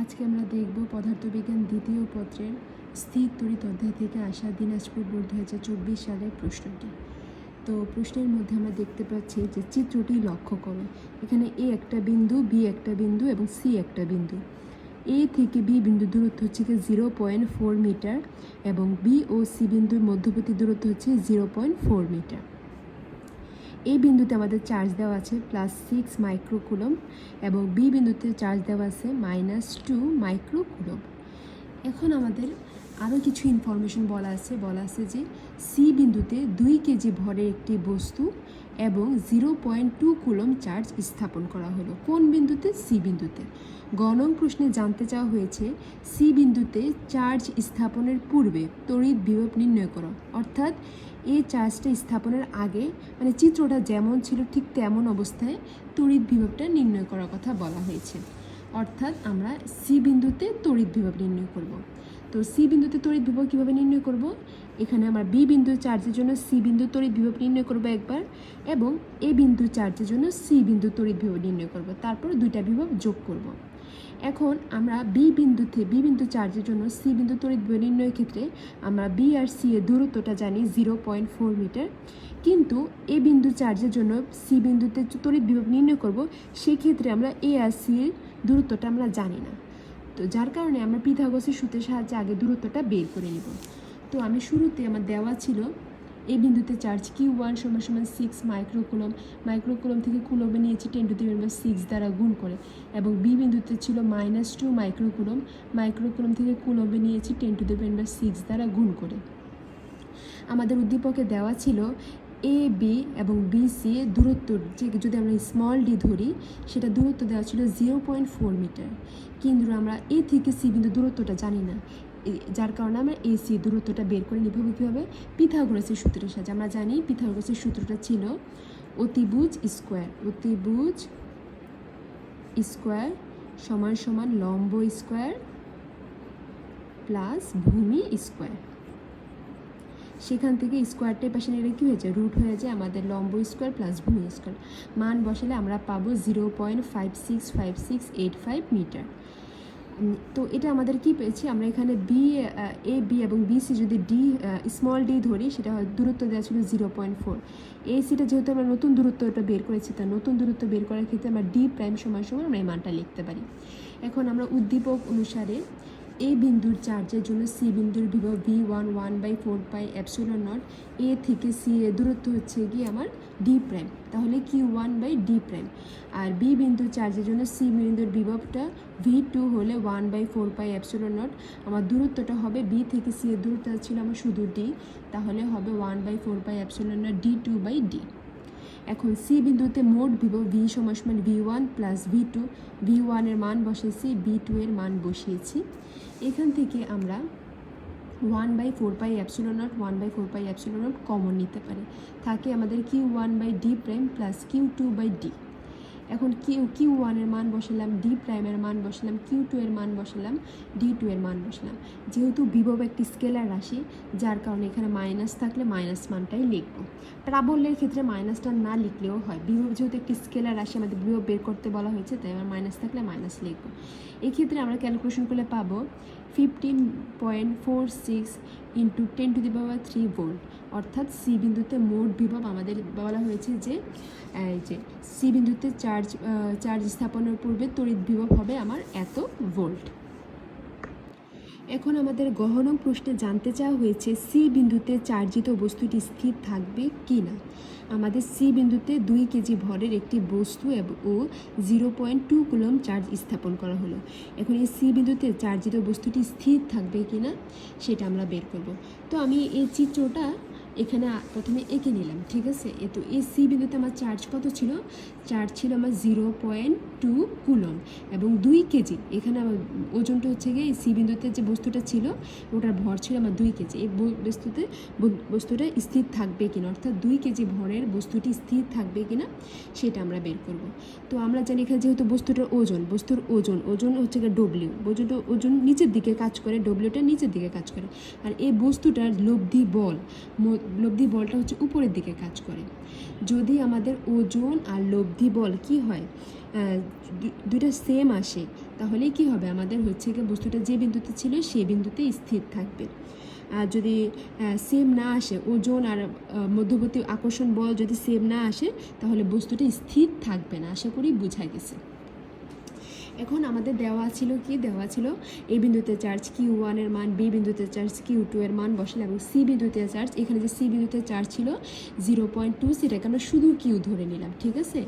আজকে আমরা দেখব পদার্থবিজ্ঞান দ্বিতীয় পত্রের স্থির তড়িৎ অধ্যায় থেকে আসা দিনাজপুর বোর্ড দু হাজার চব্বিশ সালের প্রশ্নটি। তো প্রশ্নের মধ্যে আমরা দেখতে পাচ্ছি যে চিত্রটি লক্ষ্য করো। এখানে এ একটা বিন্দু বি একটা বিন্দু এবং সি একটা বিন্দু। এ থেকে বি বিন্দু দূরত্ব হচ্ছে কি জিরো পয়েন্ট ফোর মিটার এবং বি ও সি বিন্দুর মধ্যবর্তী দূরত্ব হচ্ছে জিরো পয়েন্ট ফোর মিটার এই বিন্দুতে আমাদের চার্জ দেওয়া আছে প্লাস সিক্স মাইক্রোকুলম এবং বি বিন্দুতে চার্জ দেওয়া আছে মাইনাস টু মাইক্রোকুলম এখন আমাদের আরও কিছু ইনফরমেশন বলা আছে। বলা আছে যে সি বিন্দুতে দুই কেজি ভরের একটি বস্তু এবং zero point two coulomb charge স্থাপন করা হলো। কোন বিন্দুতে? সি বিন্দুতে। গণং প্রশ্নে জানতে চাওয়া হয়েছে সি বিন্দুতে চার্জ স্থাপনের পূর্বে তড়িৎ বিভব নির্ণয় করো। অর্থাৎ এই চার্জটা স্থাপনের আগে মানে চিত্রটা যেমন ছিল ঠিক তেমন অবস্থায় তড়িৎ বিভবটা নির্ণয় করার কথা বলা হয়েছে। অর্থাৎ আমরা সি বিন্দুতে তড়িৎ বিভব নির্ণয় করব। তো সি বিন্দুতে তড়িৎ বিভব কীভাবে নির্ণয় করব? এখানে আমার বি বিন্দু চার্জের জন্য সি বিন্দু তড়িৎ বিভব নির্ণয় করব একবার এবং এ বিন্দু চার্জের জন্য সি বিন্দু তড়িৎ বিভব নির্ণয় করব। তারপর দুইটা বিভব যোগ করব। এখন আমরা বি বিন্দুতে বি বিন্দু চার্জের জন্য সি বিন্দু তড়িৎ বিভব নির্ণয়ের ক্ষেত্রে আমরা বি আর সি এর দূরত্বটা জানি জিরো পয়েন্ট ফোর মিটার কিন্তু এ বিন্দু চার্জের জন্য সি বিন্দুতে তড়িৎ বিভব নির্ণয় করব, সেক্ষেত্রে আমরা এ আর সি এর দূরত্বটা আমরা জানি না। তো যার কারণে আমরা পিথাগোসের সূত্রের সাহায্যে আগে দূরত্বটা বের করে নেব। তো আমি শুরুতে আমার দেওয়া ছিল এই বিন্দুতে চার্জ কিউ ওয়ান সমান সমান সিক্স মাইক্রোকুলম। মাইক্রোকুলম থেকে কুলমে নিয়েছি টেন টু দি সিক্স দ্বারা গুণ করে এবং বি বিন্দুতে ছিল মাইনাস টু মাইক্রোকুলম। মাইক্রোকুলম থেকে কুলমে নিয়েছি টেন টু দি সিক্স দ্বারা গুণ করে। আমাদের উদ্দীপকে দেওয়া ছিল এ বি এবং বি সি এর দূরত্ব যে যদি আমরা স্মল ডি ধরি, সেটা দূরত্ব দেওয়া ছিল জিরো পয়েন্ট ফোর মিটার কিন্তু আমরা এ থেকে সি বিন্দু দূরত্বটা জানি না। যার কারণে আমরা এ সি দূরত্বটা বের করে নিব কীভাবে? পিথাগোরাসের সূত্রের সাহায্যে। আমরা জানি পিথাগোরাসের সূত্রটা ছিল অতিভুজ স্কোয়ার অতিভুজ স্কোয়ার সমান সমান লম্ব স্কোয়ার প্লাস ভূমি স্কোয়ার সেখান থেকে স্কোয়ারটাই পাশে নিলে কী হয়েছে? রুট হয়ে যায় আমাদের লম্ব স্কোয়ার প্লাস ভূমি স্কোয়ার মান বসালে আমরা পাবো zero point five six five six eight five metre তো এটা আমাদের কি পেয়েছি? আমরা এখানে বি এ বি এবং বি সি যদি ডি স্মল ডি ধরি, সেটা দূরত্ব দেওয়া ছিল জিরো পয়েন্ট ফোর এই সিটা যেহেতু আমরা নতুন দূরত্বটা বের করেছি, তা নতুন দূরত্ব বের করার ক্ষেত্রে আমরা ডি প্রাইম সমান সমান আমরা এই মানটা লিখতে পারি। এখন আমরা উদ্দীপক অনুসারে এ বিন্দুর চার্জের জন্য সি বিন্দুর বিভব V one one by four pi epsilon nought. A থেকে সি এর দূরত্ব হচ্ছে গিয়ে আমার ডি প্রাইম। তাহলে Q one by D prime. R B বিন্দুর চার্জের জন্য সি বিন্দুর বিভবটা ভি টু হলে one by four pi epsilon nought. আমার দূরত্বটা হবে বি থেকে সি এর দূরত্ব ছিল আমার শুধু ডি। তাহলে হবে one by four pi epsilon nought D two by D. এখন সি বিন্দুতে মোট বিভব ভি সমান সমান V one plus V two V ওয়ানের মান বসিয়েছি ভি টু এর মান বসিয়েছি। এখান থেকে আমরা one by four pi epsilon nought one by four pi epsilon nought common নিতে পারি। থাকে আমাদের Q one by D prime plus Q two by D এখন কিউ কিউ ওয়ানের মান বসালাম ডি প্রাইমের মান বসালাম কিউ টু এর মান বসালাম ডি টু এর মান বসালাম। যেহেতু বিভব একটি স্কেলার রাশি, যার কারণে এখানে মাইনাস থাকলে মাইনাস মানটাই লিখব। প্রাবল্যের ক্ষেত্রে মাইনাসটা না লিখলেও হয়। বিভব যেহেতু একটি স্কেলার রাশি, আমাদের বিভব বের করতে বলা হয়েছে, তাই আমার মাইনাস থাকলে মাইনাস লিখব। এক্ষেত্রে আমরা ক্যালকুলেশন করলে পাবো fifteen point four six into ten to the power three volt অর্থাৎ সি বিন্দুতে মোট বিভব আমাদের বলা হয়েছে যে যে সি বিন্দুতে চার্জ চার্জ স্থাপনের পূর্বে তড়িৎ বিভব হবে আমার এত ভোল্ট এখন আমাদের গহন প্রশ্নে জানতে চাওয়া হয়েছে সি বিন্দুতে চার্জিত বস্তুটি স্থির থাকবে কি না আমাদের সি বিন্দুতে দুই কেজি ভরের একটি বস্তু ও zero point two coulomb charge স্থাপন করা হলো। এখন এই সি বিন্দুতে চার্জিত বস্তুটি স্থির থাকবে কি না সেটা আমরা বের করব। তো আমি এই চিত্রটা এখানে প্রথমে এঁকে নিলাম, ঠিক আছে? এ তো এই সি বিন্দুতে আমার চার্জ কত ছিল? চার্জ ছিল আমার জিরো পয়েন্ট টু কুলম এবং দুই কেজি। এখানে আমার ওজনটা হচ্ছে গিয়ে এই সি বিন্দুতে যে বস্তুটা ছিল, ওটার ভর ছিল আমার দুই কেজি। এই বস্তুতে বস্তুটা স্থির থাকবে কিনা, অর্থাৎ দুই কেজি ভরের বস্তুটি স্থির থাকবে কিনা, সেটা আমরা বের করব। তো আমরা জানি এখানে যেহেতু বস্তুটার ওজন, বস্তুর ওজন ওজন হচ্ছে গিয়ে ডব্লিউ বস্তুটা ওজন নিচের দিকে কাজ করে ডব্লিউটা নিচের দিকে কাজ করে। আর এই বস্তুটার লব্ধি বল লব্ধি বলটা হচ্ছে উপরের দিকে কাজ করে। যদি আমাদের ওজন আর লব্ধি বল কি হয় দু- দুইটা সেম আসে তাহলে কি হবে? আমাদের হচ্ছে কি বস্তুটা যে বিন্দুতে ছিল সেই বিন্দুতে স্থির থাকবে। আর যদি সেম না আসে, ওজন আর মধ্যবর্তী আকর্ষণ বল যদি সেম না আসে, তাহলে বস্তুটা স্থির থাকবে না, আশা করি বোঝা গেছে। এখন আমাদের দেওয়া ছিল কি? দেওয়া ছিল এ বিন্দুতে চার্জ কিউ ওয়ানের মান বি বিন্দুতে চার্জ কিউ টু এর মান বসালে এবং সি বিন্দুতে চার্জ এখানে যে সি বিন্দুতে চার্জ ছিল জিরো পয়েন্ট টু সেটাকে আমরা শুধু কিউ ধরে নিলাম, ঠিক আছে?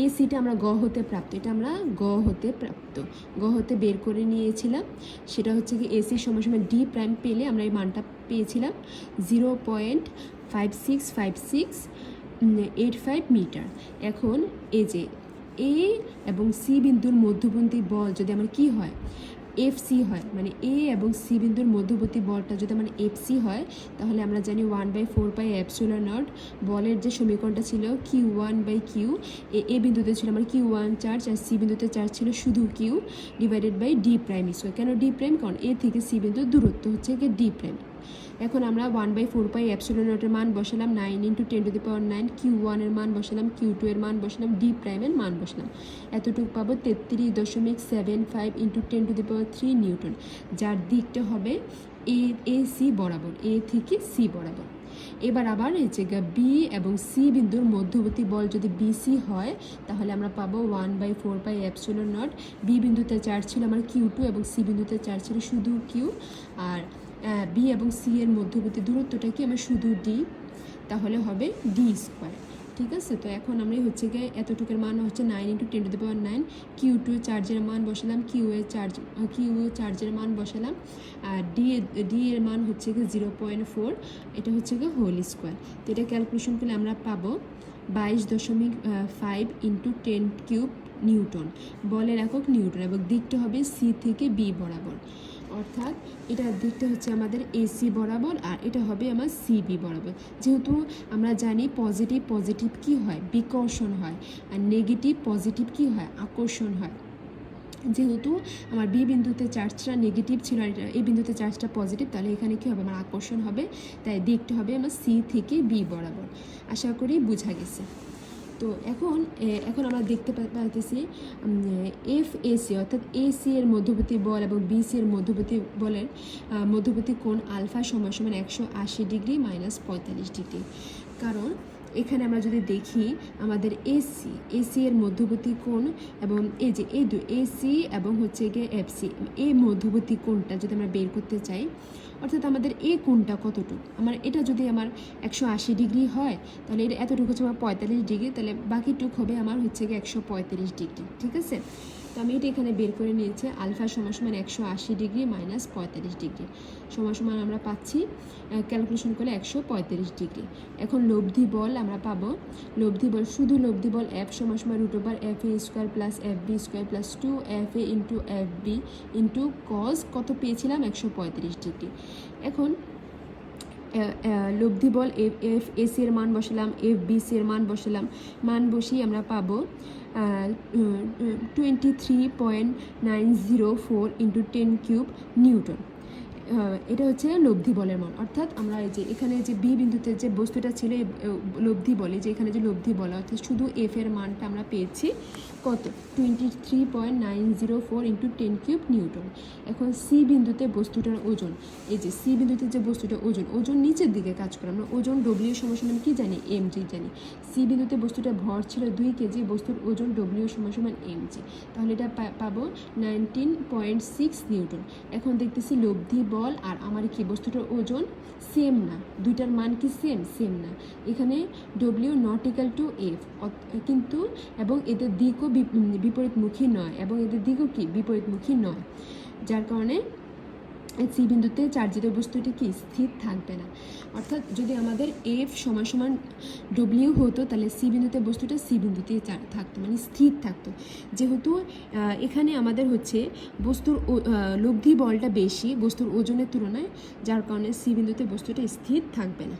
এই সিটা আমরা গ হতে প্রাপ্ত, এটা আমরা গ হতে প্রাপ্ত, গ হতে বের করে নিয়েছিলাম, সেটা হচ্ছে কি এসি সময় সময় ডি প্রাইম পেলে আমরা এই মানটা পেয়েছিলাম zero point five six five six eight five metre এখন এই যে এ এবং সি বিন্দুর মধ্যবর্তী বল যদি আমার কি হয়? এফ সি হয়। মানে এ এবং সি বিন্দুর মধ্যবর্তী বলটা যদি আমার এফ সি হয়, তাহলে আমরা জানি one by four by epsilon nought বলের যে সমীকরণটা ছিল Q one by Q A বিন্দুতে ছিল আমার কিউ ওয়ান চার্জ আর সি বিন্দুতে চার্জ ছিল শুধু Q divided by D prime square কেন ডি প্রাইম কারণ এ থেকে সি বিন্দুর দূরত্ব হচ্ছে গিয়ে ডি প্রাইম এখন আমরা one by four pi epsilon নটের মান বসালাম nine into ten to the power nine Q ওয়ানের মান বসালাম কিউ টু এর মান বসালাম ডি প্রাইমের মান বসালাম। এতটুকু পাবো তেত্রিশ দশমিক seven five into ten to the power three newton, যার দিকটা হবে এ এ সি বরাবর এ থেকে সি বরাবর। এবার আবার এই জায়গা বি এবং সি বিন্দুর মধ্যবর্তী বল যদি বিসি হয়, তাহলে আমরা পাবো one by four by epsilon nought B বিন্দুতে চার্জ ছিল আমার কিউ টু এবং সি বিন্দুতে চার্জ ছিল শুধু কিউ আর বি এবং সি এর মধ্যবর্তী দূরত্বটা কি? আমার শুধু ডি তাহলে হবে ডি স্কোয়ার ঠিক আছে? তো এখন আমরা হচ্ছে গিয়ে এতটুকুর মান হচ্ছে nine into ten to the power nine Q two চার্জের মান বসালাম কিউ এর চার্জ কিউ চার্জের মান বসালাম, আর ডি ডি এর মান হচ্ছে গিয়ে জিরো পয়েন্ট ফোর এটা হচ্ছে গিয়ে হোল স্কোয়ার তো এটা ক্যালকুলেশন করলে আমরা পাবো বাইশ দশমিক five into ten cube newton বলের একক নিউটন, এবং দিকটা হবে সি থেকে বি বরাবর। অর্থাৎ এটার দিকটা হচ্ছে আমাদের এসি বরাবর আর এটা হবে আমার সিবি বরাবর। যেহেতু আমরা জানি পজিটিভ পজিটিভ কি হয়? বিকর্ষণ হয়। আর নেগেটিভ পজিটিভ কি হয়? আকর্ষণ হয়। যেহেতু আমার বি বিন্দুতে চার্জটা নেগেটিভ ছিল আর এই বিন্দুতে চার্জটা পজিটিভ তাহলে এখানে কি হবে? আমার আকর্ষণ হবে। তাই দিকটা হবে আমার সি থেকে বি বরাবর। আশা করি বোঝা গেছে। তো এখন এখন আমরা দেখতে পাইতেছি এফ এসি অর্থাৎ এসি এর মধ্যবর্তী বল এবং বিসি এর মধ্যবর্তী বলের মধ্যবর্তী কোণ আলফা সমান সমান একশো আশি ডিগ্রি মাইনাস পঁয়তাল্লিশ ডিগ্রি। কারণ, এখানে আমরা যদি দেখি, আমাদের এসি এসি এর মধ্যবর্তী কোণ এবং এই যে, এই দু এসি এবং হচ্ছে গিয়ে এফসি এই মধ্যবর্তী কোণটা যদি আমরা বের করতে চাই অর্থাৎ আমাদের এ কোণটা কতটুকু? আমার এটা যদি আমার একশো আশি ডিগ্রি হয়, তাহলে এটা এতটুকু হচ্ছে আমার পঁয়তাল্লিশ ডিগ্রি, তাহলে বাকিটুক হবে আমার হচ্ছে গিয়ে একশো পঁয়তাল্লিশ ডিগ্রি, ঠিক আছে? তো আমি এটা এখানে বের করে নিয়েছি। আলফা সমান সমান একশো আশি ডিগ্রি মাইনাস পঁয়তাল্লিশ ডিগ্রি। সমান সমান আমরা পাচ্ছি ক্যালকুলেশন করলে একশো পঁয়তাল্লিশ ডিগ্রি। এখন লব্ধি বল আমরা পাবো। লব্ধি বল, শুধু লব্ধি বল এফ সমান সমান root over F A square plus F B square plus two F A into F B into cos কত পেয়েছিলাম? একশো পঁয়ত্রিশ ডিগ্রি। এখন লব্ধি বল এফ এফ এসি এর মান বসালাম, এফ, বি সি এর মান বসালাম। মান বসিয়ে আমরা পাবো twenty three point nine zero four into ten cube newton. এটা হচ্ছে লব্ধি বলের মান। অর্থাৎ আমরা এই যে এখানে যে বি বিন্দুতে যে বস্তুটা ছিল লব্ধি বলে, যে এখানে যে লব্ধি বলে, অর্থাৎ শুধু এফ এর মানটা আমরা পেয়েছি কত? Twenty three point nine zero four into ten cube newton এখন সি বিন্দুতে বস্তুটার ওজন, এই যে সি বিন্দুতে যে বস্তুটার ওজন ওজন নিচের দিকে কাজ করে। আমরা ওজন ডব্লিউ সমান কি জানি? এম জি জানি। সি বিন্দুতে বস্তুটা ভর ছিল দুই কেজি বস্তুর ওজন ডব্লিউ সমান এম জি তাহলে এটা পাবো নাইনটিন পয়েন্ট সিক্স নিউটন এখন দেখতেছি লব্ধি বল আর আমার কি বস্তুটার ওজন সেম না। দুইটার মান কি সেম সেম না। এখানে W nought equal to F কিন্তু এবং এদের দিকও বিপ- বিপরীতমুখী নয়। এবং এদের দিকও কি? বিপরীতমুখী নয়। যার কারণে সি বিন্দুতে চার্জিত বস্তুটি কি? স্থির থাকবে না। অর্থাৎ যদি আমাদের এফ সমান সমান ডব্লিউ হতো, তাহলে সি বিন্দুতে বস্তুটা সি বিন্দুতে থাকতো মানে স্থির থাকতো। যেহেতু এখানে আমাদের হচ্ছে বস্তুর লব্ধি বলটা বেশি, বস্তুর ওজনের তুলনায়, যার কারণে সি বিন্দুতে বস্তুটা স্থির থাকবে না।